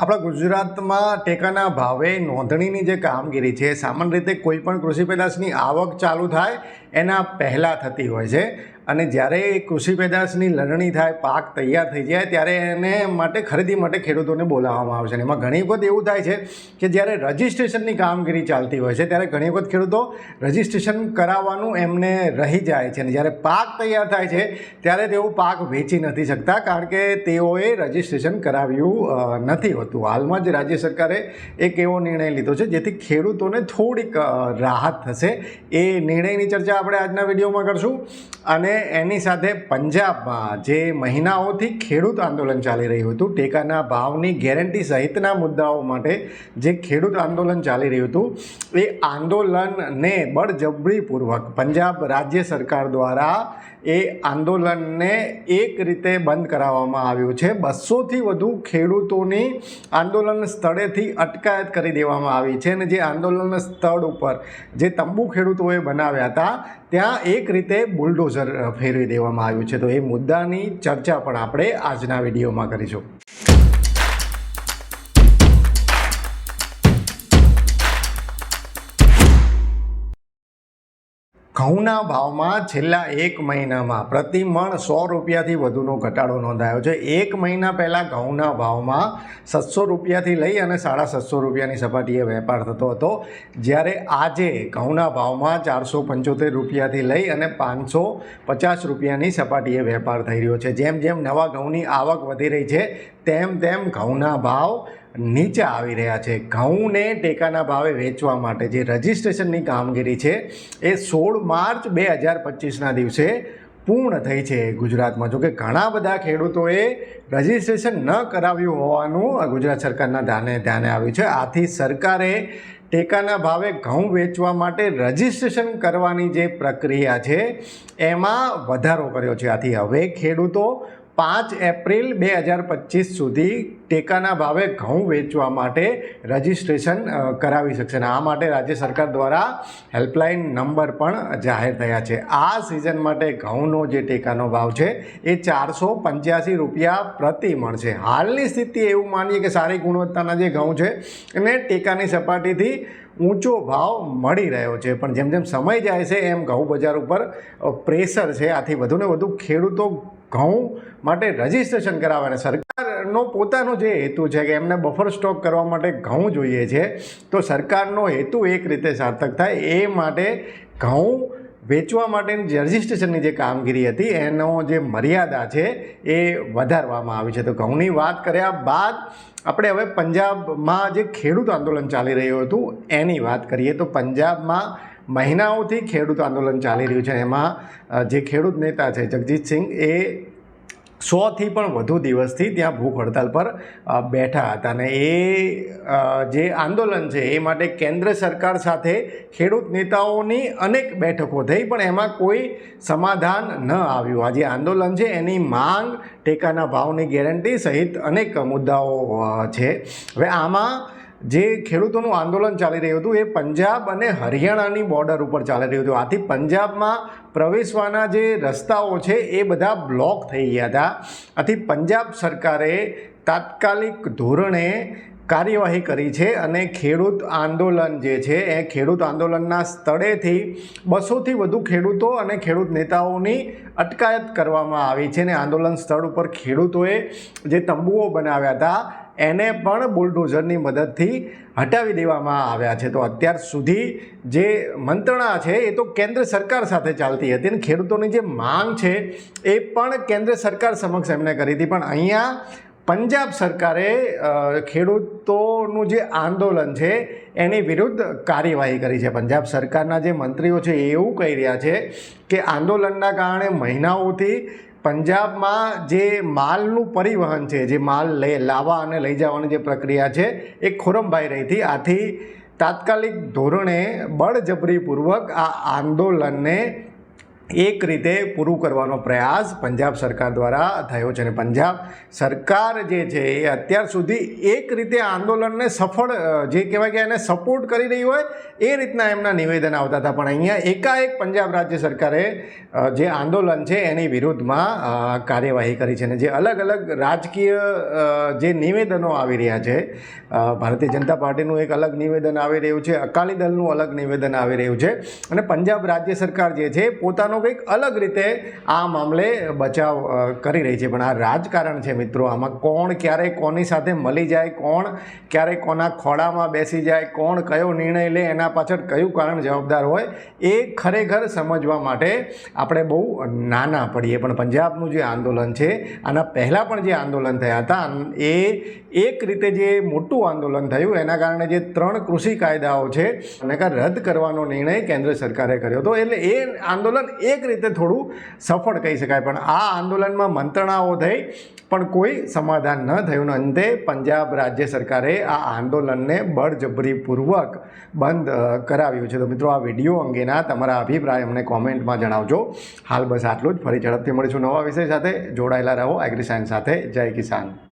આપણા ગુજરાતમાં ટેકાના ભાવે નોંધણીની જે કામગીરી છે, સામાન્ય રીતે કોઈ પણ કૃષિ પેદાશની આવક ચાલુ થાય, એના પહેલાં થતી હોય છે. અને જ્યારે કૃષિ પેદાશની લણણી થાય, પાક તૈયાર થઈ જાય, ત્યારે એને માટે ખરીદી માટે ખેડૂતોને બોલાવવામાં આવે છે. અને એમાં ઘણી વખત એવું થાય છે કે જ્યારે રજિસ્ટ્રેશનની કામગીરી ચાલતી હોય છે, ત્યારે ઘણી વખત ખેડૂતો રજિસ્ટ્રેશન કરાવવાનું એમને રહી જાય છે. અને જ્યારે પાક તૈયાર થાય છે, ત્યારે તેઓ પાક વેચી નથી શકતા, કારણ કે તેઓએ રજિસ્ટ્રેશન કરાવ્યું નથી હોતું. હાલમાં જ રાજ્ય સરકારે એક એવો નિર્ણય લીધો છે, જેથી ખેડૂતોને થોડીક રાહત થશે. એ નિર્ણયની ચર્ચા આપણે આજના વિડીયોમાં કરશું. અને એની સાથે પંજાબમાં જે મહિનાઓથી ખેડૂત આંદોલન ચાલી રહ્યું હતું, ટેકાના ભાવની ગેરંટી સહિતના મુદ્દાઓ માટે જે ખેડૂત આંદોલન ચાલી રહ્યું હતું, એ આંદોલનને બળજબરીપૂર્વક પંજાબ રાજ્ય સરકાર દ્વારા એ આંદોલનને એક રીતે બંધ કરાવવામાં આવ્યું છે. બસોથી વધુ ખેડૂતોની આંદોલન સ્થળેથી અટકાયત કરી દેવામાં આવી છે અને જે આંદોલન સ્થળ ઉપર જે તંબુ ખેડૂતોએ બનાવ્યા હતા, ત્યાં એક રીતે બુલડોઝર ફેરવી દેવામાં આવ્યું છે. તો એ મુદ્દાની ચર્ચા પણ આપણે આજના વિડીયોમાં કરીશું. ઘઉંના ભાવમાં છેલ્લા એક મહિનામાં પ્રતિ મણ સો રૂપિયાથી વધુનો ઘટાડો નોંધાયો છે. એક મહિના પહેલાં ઘઉંના ભાવમાં સાતસો રૂપિયાથી લઈ અને સાડા સાતસો રૂપિયાની સપાટીએ વેપાર થતો હતો. જ્યારે આજે ઘઉંના ભાવમાં ચારસો પંચોતેર રૂપિયાથી લઈ અને પાંચસો પચાસ રૂપિયાની સપાટીએ વેપાર થઈ રહ્યો છે. જેમ જેમ નવા ઘઉંની આવક વધી રહી છે, તેમ તેમ ઘઉંના ભાવ નીચે આવી રહ્યા છે. ઘઉંને ટેકાના ભાવે વેચવા માટે જે રજિસ્ટ્રેશનની કામગીરી છે, એ સોળ માર્ચ બે હજાર પચીસના દિવસે પૂર્ણ થઈ છે ગુજરાતમાં. જોકે ઘણા બધા ખેડૂતોએ રજિસ્ટ્રેશન ન કરાવ્યું હોવાનું ગુજરાત સરકારના ધ્યાને ધ્યાને આવ્યું છે. આથી સરકારે ટેકાના ભાવે ઘઉં વેચવા માટે રજિસ્ટ્રેશન કરવાની જે પ્રક્રિયા છે, એમાં વધારો કર્યો છે. આથી હવે ખેડૂતો પાંચ એપ્રિલ બે હજાર પચીસ સુધી ટેકાના ભાવે ઘઉં વેચવા માટે રજિસ્ટ્રેશન કરાવી શકશે. અને આ માટે રાજ્ય સરકાર દ્વારા હેલ્પલાઇન નંબર પણ જાહેર થયા છે. આ સિઝન માટે ઘઉંનો જે ટેકાનો ભાવ છે, એ ચારસો પંચ્યાસી રૂપિયા પ્રતિ છે. હાલની સ્થિતિ એવું માનીએ કે સારી ગુણવત્તાના જે ઘઉં છે, એને ટેકાની સપાટીથી ઊંચો ભાવ મળી રહ્યો છે. પણ જેમ જેમ સમય જાય છે, એમ ઘઉં બજાર ઉપર પ્રેશર છે. આથી વધુને વધુ ખેડૂતો ઘઉં માટે રજિસ્ટ્રેશન કરાવે સરકારનો પોતાનો જે હેતુ છે કે એમને બફર સ્ટોક કરવા માટે ઘઉં જોઈએ છે, તો સરકારનો હેતુ એક રીતે સાર્થક થાય. એ માટે ઘઉં વેચવા માટેની જે રજિસ્ટ્રેશનની જે કામગીરી હતી, એનો જે મર્યાદા છે એ વધારવામાં આવી છે. તો ઘઉંની વાત કર્યા બાદ આપણે હવે પંજાબમાં જે ખેડૂત આંદોલન ચાલી રહ્યું હતું, એની વાત કરીએ તો પંજાબમાં મહિનાઓથી ખેડૂત આંદોલન ચાલી રહ્યું છે. એમાં જે ખેડૂત નેતા છે જગજીતસિંહ એ સોથી પણ વધુ દિવસથી ત્યાં ભૂખ હડતાલ પર બેઠા હતા. અને એ જે આંદોલન છે, એ માટે કેન્દ્ર સરકાર સાથે ખેડૂત નેતાઓની અનેક બેઠકો થઈ, પણ એમાં કોઈ સમાધાન ન આવ્યું. આ જે આંદોલન છે, એની માંગ ટેકાના ભાવની ગેરંટી સહિત અનેક મુદ્દાઓ છે. હવે આમાં જે ખેડૂતોનું આંદોલન ચાલી રહ્યું હતું, એ પંજાબ અને હરિયાણાની બોર્ડર ઉપર ચાલી રહ્યું હતું. આથી પંજાબમાં પ્રવેશવાના જે રસ્તાઓ છે, એ બધા બ્લોક થઈ ગયા હતા. આથી પંજાબ સરકારે તાત્કાલિક ધોરણે કાર્યવાહી કરી છે અને ખેડૂત આંદોલન જે છે એ ખેડૂત આંદોલનના સ્થળેથી બસોથી વધુ ખેડૂતો અને ખેડૂત નેતાઓની અટકાયત કરવામાં આવી છે અને આંદોલન સ્થળ ઉપર ખેડૂતોએ જે તંબુઓ બનાવ્યા હતા, એને પણ બુલડોઝરની મદદથી હટાવી દેવામાં આવ્યા છે. તો અત્યાર સુધી જે મંત્રણા છે એ તો કેન્દ્ર સરકાર સાથે ચાલતી હતી અને ખેડૂતોની જે માંગ છે એ પણ કેન્દ્ર સરકાર સમક્ષ એમણે કરી હતી. પણ અહીંયા પંજાબ સરકારે ખેડૂતોનું જે આંદોલન છે, એની વિરુદ્ધ કાર્યવાહી કરી છે. પંજાબ સરકારના જે મંત્રીઓ છે એવું કહી રહ્યા છે કે આંદોલનના કારણે મહિનાઓથી પંજાબમાં જે માલનું પરિવહન છે, જે માલ લઈ, લાવવા અને લઈ જવાની જે પ્રક્રિયા છે, એ ખોરંભાઈ રહી હતી આથી તાત્કાલિક ધોરણે બળજબરીપૂર્વક આ આંદોલનને એક રીતે પૂરું કરવાનો પ્રયાસ પંજાબ સરકાર દ્વારા થયો છે અને પંજાબ સરકાર જે છે એ અત્યાર સુધી એક રીતે આંદોલનને સફળ જે કહેવાય કે એને સપોર્ટ કરી રહી હોય એ રીતના એમના નિવેદન આવતા હતા. પણ અહીંયા એકાએક પંજાબ રાજ્ય સરકારે જે આંદોલન છે એની વિરુદ્ધમાં કાર્યવાહી કરી છે અને જે અલગ અલગ રાજકીય જે નિવેદનો આવી રહ્યા છે ભારતીય જનતા પાર્ટીનું એક અલગ નિવેદન આવી રહ્યું છે, અકાલી દળનું અલગ નિવેદન આવી રહ્યું છે અને પંજાબ રાજ્ય સરકાર જે છે પોતાનો કંઈક અલગ રીતે આ મામલે બચાવ કરી રહી છે. પણ આ રાજકારણ છે મિત્રો, આમાં કોણ ક્યારે કોની સાથે મળી જાય, કોણ ક્યારે કોના ખોળામાં બેસી જાય, કોણ કયો નિર્ણય લે, એના પાછળ કયું કારણ જવાબદાર હોય, એ ખરેખર સમજવા માટે આપણે બહુ નાના પડીએ. પણ પંજાબનું જે આંદોલન છે, આના પહેલાં પણ જે આંદોલન થયા હતા એ એક રીતે જે મોટું આંદોલન થયું, એના કારણે જે ત્રણ કૃષિ કાયદાઓ છે એને રદ કરવાનો નિર્ણય કેન્દ્ર સરકારે કર્યો હતો. એટલે એ આંદોલન એક રીતે થોડું સફળ કહી શકાય. પણ આ આંદોલનમાં મંત્રણાઓ થઈ, પણ કોઈ સમાધાન ન થયું. અંતે પંજાબ રાજ્ય સરકારે આ આંદોલનને બળજબરીપૂર્વક બંધ કરાવ્યું છે. તો મિત્રો, આ વીડિયો અંગેના તમારા અભિપ્રાય અમને કોમેન્ટમાં જણાવજો. હાલ બસ આટલું જ. ફરી ઝડપથી મળીશું નવા વિષય સાથે. જોડાયેલા રહો. એગ્રી સાયન્સ સાથે. જય કિસાન.